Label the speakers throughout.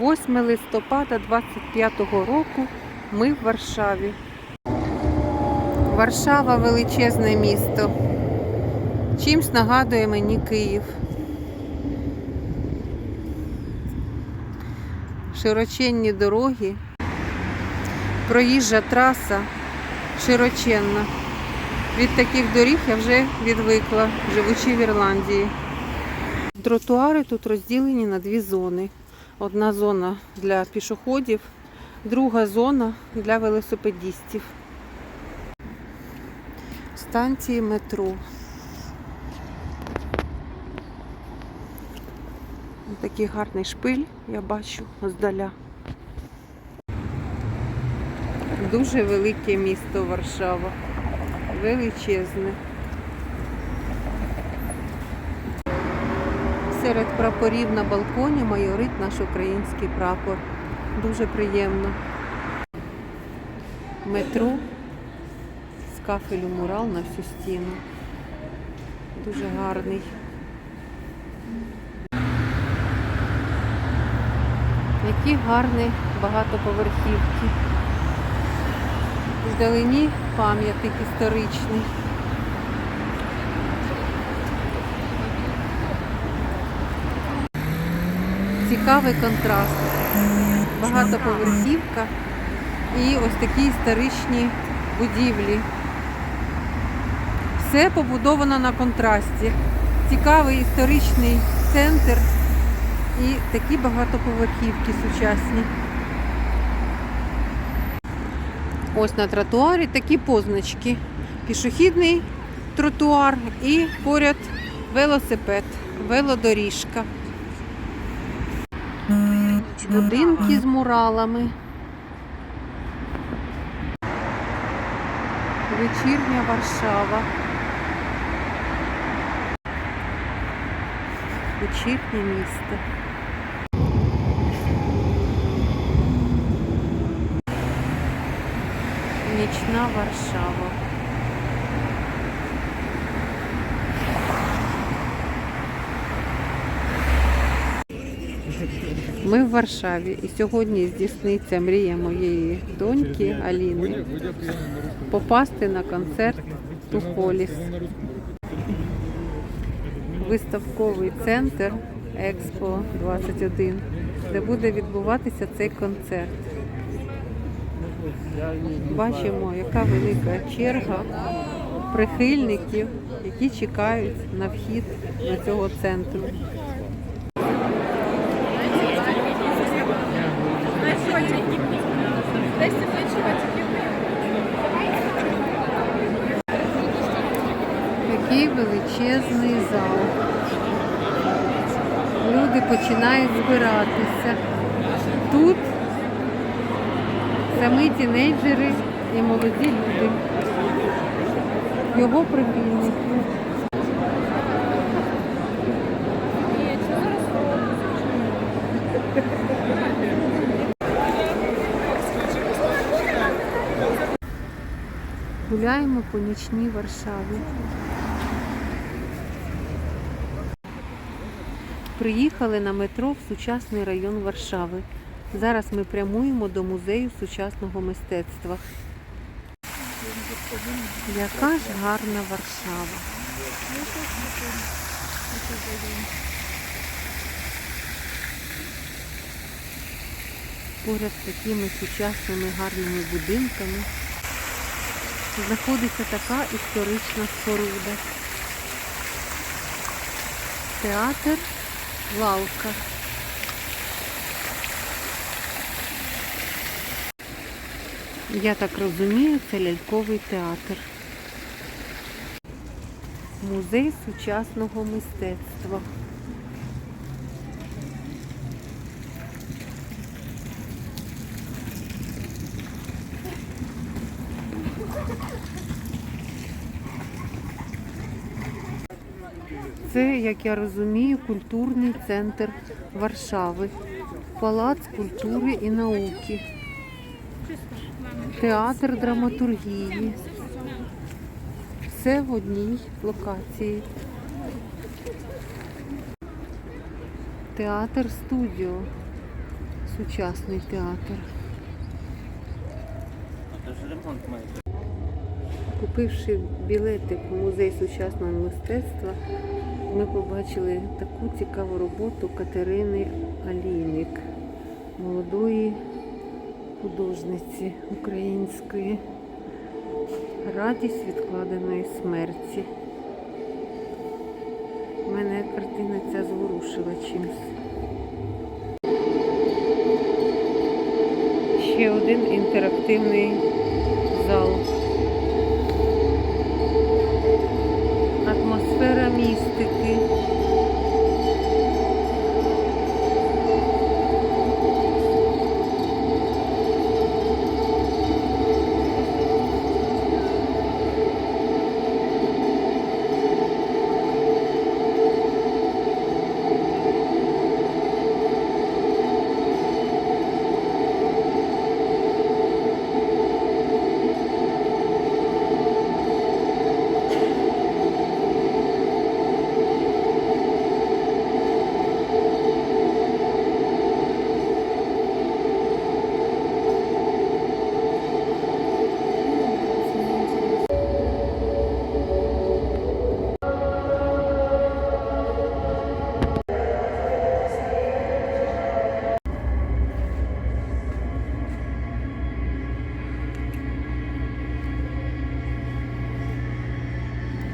Speaker 1: 8 листопада 25-го року ми в Варшаві. Варшава величезне місто. Чимсь нагадує мені Київ. Широченні дороги, проїжджа траса широченна. Від таких доріг я вже відвикла, живучи в Ірландії. Тротуари тут розділені на дві зони. Одна зона для пішоходів, друга зона для велосипедістів. Станції метро. Такий гарний шпиль я бачу здаля. Дуже велике місто Варшава. Величезне. Серед прапорів на балконі майорить наш український прапор. Дуже приємно. Метро з кафелю мурал на всю стіну. Дуже гарний. Які гарні багатоповерхівки. Вдалині пам'ятник історичний. Цікавий контраст. Багатоповерхівка і ось такі історичні будівлі. Все побудовано на контрасті. Цікавий історичний центр і такі багатоповерхівки сучасні. Ось на тротуарі такі позначки. Пішохідний тротуар і поряд велосипед, велодоріжка. Будинки з муралами. Вечірня Варшава. Вечірнє місто. Нічна Варшава. Ми в Варшаві і сьогодні здійсниться мрія моєї доньки Аліни попасти на концерт Тухоліс. Виставковий центр Експо 21, де буде відбуватися цей концерт. Бачимо, яка велика черга прихильників, які чекають на вхід до цього центру. Який величезний зал. Люди починають збиратися. Тут самі тінейджери і молоді люди. Його прихильники. Гуляємо по нічній Варшаві. Приїхали на метро в сучасний район Варшави. Зараз ми прямуємо до музею сучасного мистецтва. Яка ж гарна Варшава. Поряд з такими сучасними гарними будинками знаходиться така історична споруда. Театр Лалка. Я так розумію, це ляльковий театр. Музей сучасного мистецтва. Це, як я розумію, культурний центр Варшави, палац культури і науки, театр драматургії. Все в одній локації. Театр студіо. Сучасний театр. Купивши білети в музей сучасного мистецтва, ми побачили таку цікаву роботу Катерини Алійник, молодої художниці української. Радість відкладеної смерті. Мене картина ця зворушила чимось. Ще один інтерактивний зал.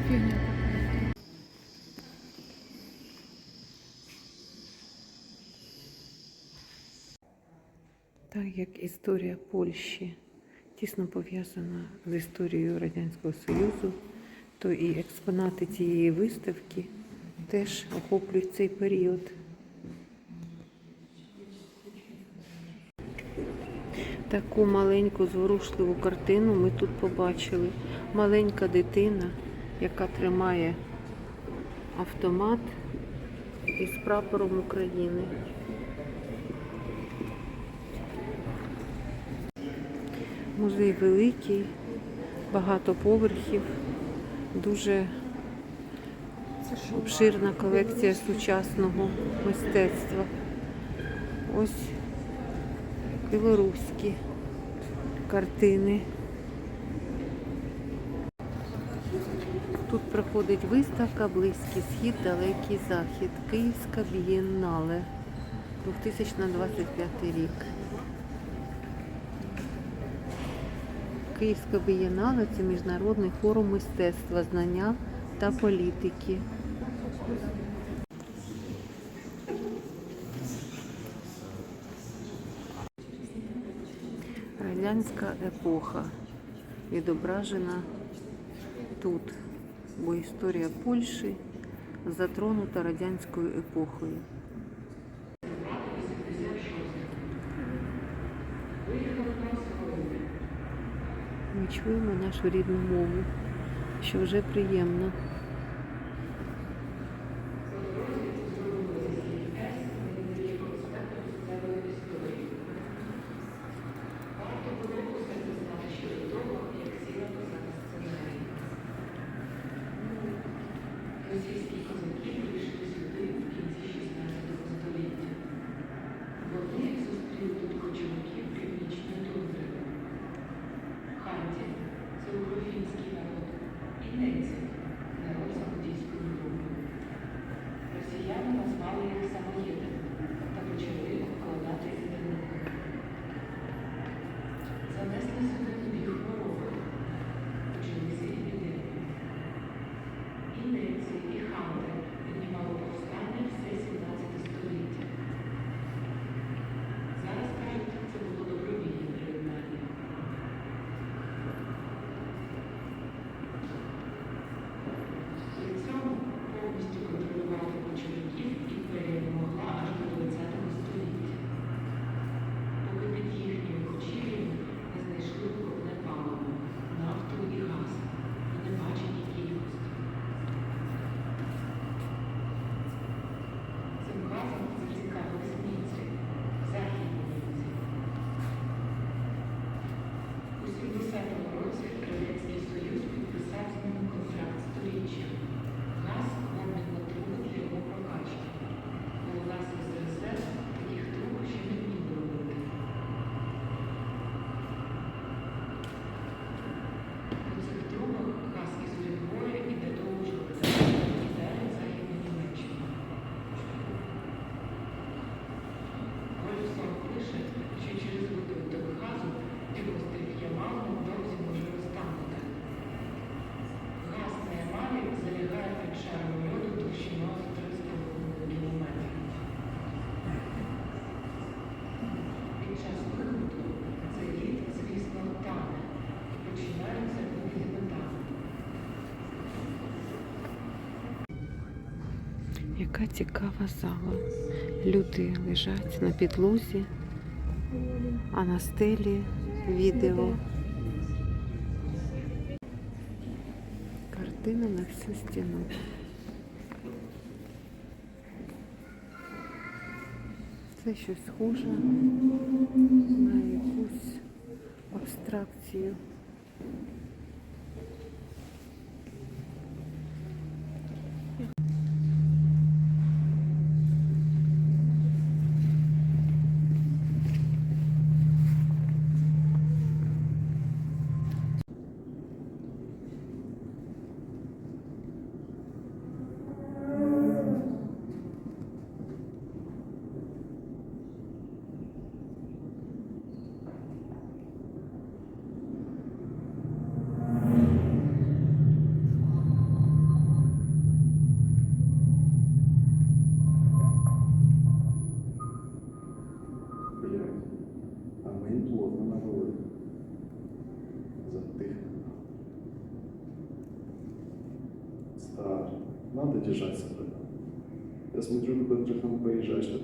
Speaker 1: Так як історія Польщі тісно пов'язана з історією Радянського Союзу, то і експонати цієї виставки теж охоплюють цей період. Таку маленьку зворушливу картину ми тут побачили. Маленька дитина, яка тримає автомат із прапором України. Музей великий, багато поверхів, дуже обширна колекція сучасного мистецтва. Ось білоруські картини. Тут проходить виставка Близький схід, далекий захід. Київська бієннале 2025 рік. Київська бієнале це міжнародний форум мистецтва, знання та політики. Радянська епоха відображена тут, бо історія Польщі затронута радянською епохою. Ми чуємо нашу рідну мову, що вже приємно. Яка цікава зала. Люди лежать на підлозі, а на стелі відео. Картина на всю стіну. Це щось схоже на якусь абстракцію.
Speaker 2: Я смотрю, ты под Андрюхом поезжаешь, то,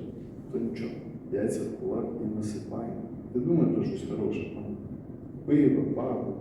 Speaker 2: то ничего. Яйца в кулак и насыпаем. Ты думай про что-то хорошее. а? Пиво, бабу.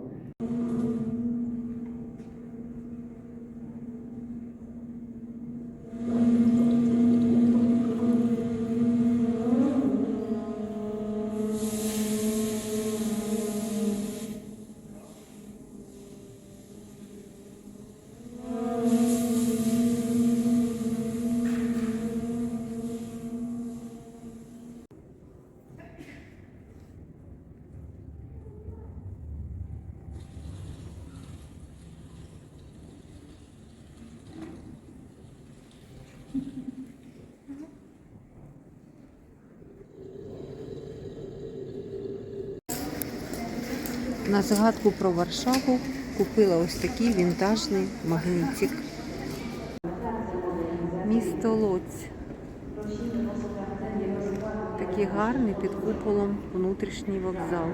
Speaker 1: На згадку про Варшаву купила ось такий вінтажний магнітик. Місто Лоць. Такий гарний під куполом внутрішній вокзал.